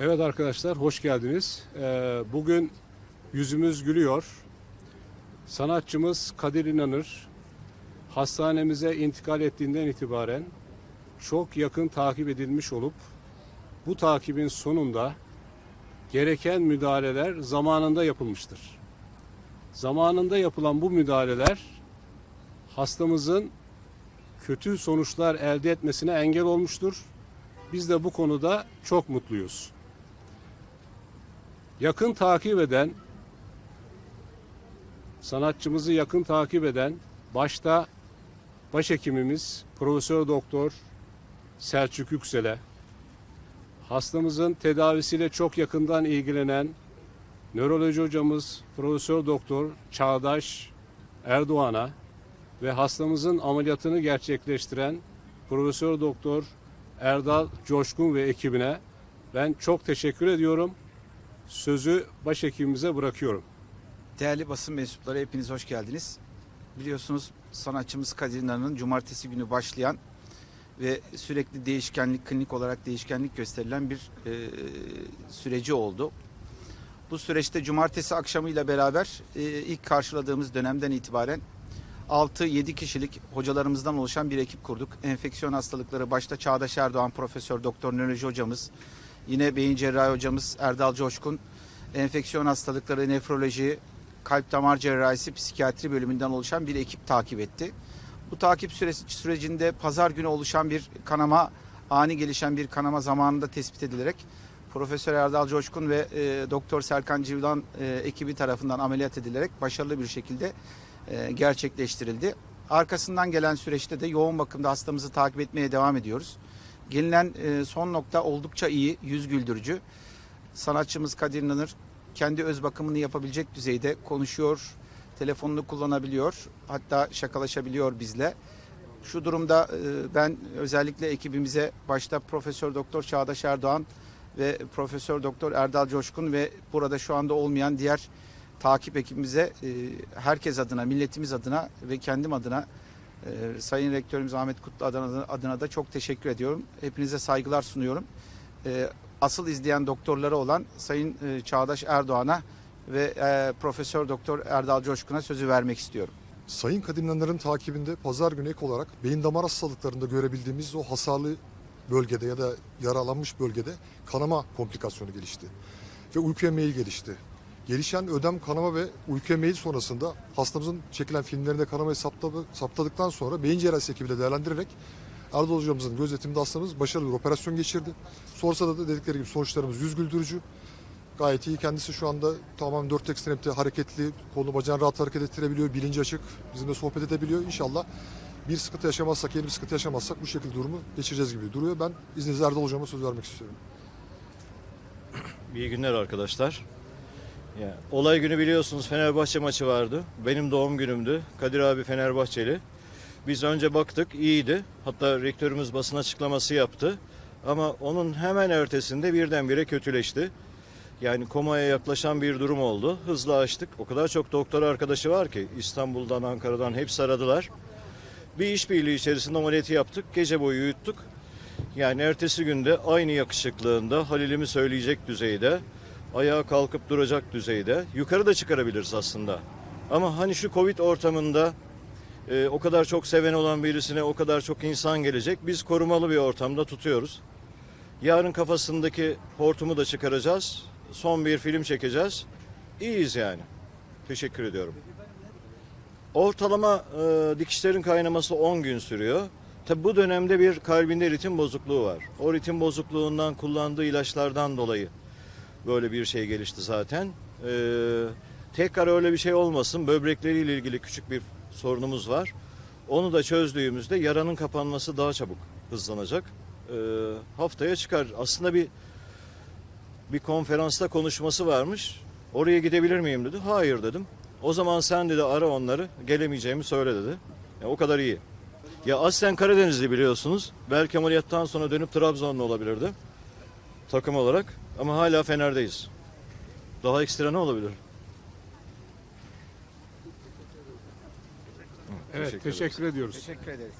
Evet arkadaşlar hoş geldiniz. Ee, bugün yüzümüz gülüyor. Sanatçımız Kadir İnanır hastanemize intikal ettiğinden itibaren çok yakın takip edilmiş olup bu takibin sonunda gereken müdahaleler zamanında yapılmıştır. Zamanında yapılan bu müdahaleler hastamızın kötü sonuçlar elde etmesine engel olmuştur. Biz de bu konuda çok mutluyuz. Yakın takip eden, sanatçımızı yakın takip eden başta başhekimimiz Profesör Doktor Selçuk Yüksel'e, hastamızın tedavisiyle çok yakından ilgilenen nöroloji hocamız Profesör Doktor Çağdaş Erdoğan'a ve hastamızın ameliyatını gerçekleştiren Profesör Doktor Erdal Coşkun ve ekibine ben çok teşekkür ediyorum. Sözü başhekimimize bırakıyorum. Değerli basın mensupları hepiniz hoş geldiniz. Biliyorsunuz sanatçımız Kadir İnanır'ın cumartesi günü başlayan ve sürekli değişkenlik, klinik olarak değişkenlik gösterilen bir e, süreci oldu. Bu süreçte cumartesi akşamıyla beraber e, ilk karşıladığımız dönemden itibaren 6-7 kişilik hocalarımızdan oluşan bir ekip kurduk. Enfeksiyon hastalıkları başta Çağdaş Erdoğan Profesör Doktor Nöroloji hocamız, yine beyin cerrahi hocamız Erdal Coşkun, enfeksiyon hastalıkları, nefroloji, kalp damar cerrahisi, psikiyatri bölümünden oluşan bir ekip takip etti. Bu takip süresi, sürecinde pazar günü oluşan bir kanama, ani gelişen bir kanama zamanında tespit edilerek Profesör Erdal Coşkun ve e, Doktor Serkan Civlan e, ekibi tarafından ameliyat edilerek başarılı bir şekilde e, gerçekleştirildi. Arkasından gelen süreçte de yoğun bakımda hastamızı takip etmeye devam ediyoruz. Gelinen e, son nokta oldukça iyi, yüz güldürücü. Sanatçımız Kadir İnanır kendi öz bakımını yapabilecek düzeyde konuşuyor, telefonunu kullanabiliyor, hatta şakalaşabiliyor bizle. Şu durumda e, ben özellikle ekibimize başta Profesör Doktor Çağdaş Erdoğan ve Profesör Doktor Erdal Coşkun ve burada şu anda olmayan diğer takip ekibimize e, herkes adına, milletimiz adına ve kendim adına e, Sayın Rektörümüz Ahmet Kutlu adına, adına da çok teşekkür ediyorum. Hepinize saygılar sunuyorum. E, asıl izleyen doktorları olan Sayın e, Çağdaş Erdoğan'a ve e, Profesör Doktor Erdal Coşkun'a sözü vermek istiyorum. Sayın İnanır'ın takibinde pazar günü ek olarak beyin damar hastalıklarında görebildiğimiz o hasarlı bölgede ya da yaralanmış bölgede kanama komplikasyonu gelişti. Ve uyku gelişti. Gelişen ödem kanama ve uyku emeği sonrasında hastamızın çekilen filmlerinde kanamayı saptadı, saptadıktan sonra beyin cerrahisi ekibiyle değerlendirerek Erdal hocamızın gözetiminde hastamız başarılı bir operasyon geçirdi. Sonrasında da dedikleri gibi sonuçlarımız yüz güldürücü. Gayet iyi. Kendisi şu anda tamamen dört ekstremite hareketli, kolunu bacağını rahat hareket ettirebiliyor, bilinci açık, bizimle sohbet edebiliyor. İnşallah bir sıkıntı yaşamazsak, yeni bir sıkıntı yaşamazsak bu şekilde durumu geçireceğiz gibi duruyor. Ben izninizle Erdal hocama söz vermek istiyorum. İyi günler arkadaşlar. Ya, olay günü biliyorsunuz Fenerbahçe maçı vardı. Benim doğum günümdü. Kadir abi Fenerbahçeli. Biz önce baktık iyiydi. Hatta rektörümüz basın açıklaması yaptı. Ama onun hemen ertesinde birdenbire kötüleşti. Yani komaya yaklaşan bir durum oldu. Hızlı açtık. O kadar çok doktor arkadaşı var ki İstanbul'dan, Ankara'dan hepsi aradılar. Bir işbirliği içerisinde ameliyatı yaptık. Gece boyu uyuttuk. Yani ertesi günde aynı yakışıklığında Halil'imi söyleyecek düzeyde, ayağa kalkıp duracak düzeyde, yukarı da çıkarabiliriz aslında. Ama hani şu Covid ortamında e, o kadar çok seven olan birisine o kadar çok insan gelecek. Biz korumalı bir ortamda tutuyoruz. Yarın kafasındaki hortumu da çıkaracağız. Son bir film çekeceğiz. İyiyiz yani. Teşekkür ediyorum. Ortalama e, dikişlerin kaynaması 10 gün sürüyor. Tabi bu dönemde bir kalbinde ritim bozukluğu var. O ritim bozukluğundan kullandığı ilaçlardan dolayı böyle bir şey gelişti zaten. Ee, tekrar öyle bir şey olmasın. Böbrekleriyle ilgili küçük bir sorunumuz var. Onu da çözdüğümüzde yaranın kapanması daha çabuk hızlanacak. Ee, haftaya çıkar. Aslında bir bir konferansta konuşması varmış. Oraya gidebilir miyim dedi. Hayır dedim. O zaman sen dedi ara onları. Gelemeyeceğimi söyle dedi. Ya, o kadar iyi. Ya aslen Karadenizli biliyorsunuz. Belki ameliyattan sonra dönüp Trabzonlu olabilirdi. Takım olarak. Ama hala Fener'deyiz. Daha ekstra ne olabilir? Evet Teşekkür teşekkür ediyoruz. Teşekkür ederiz.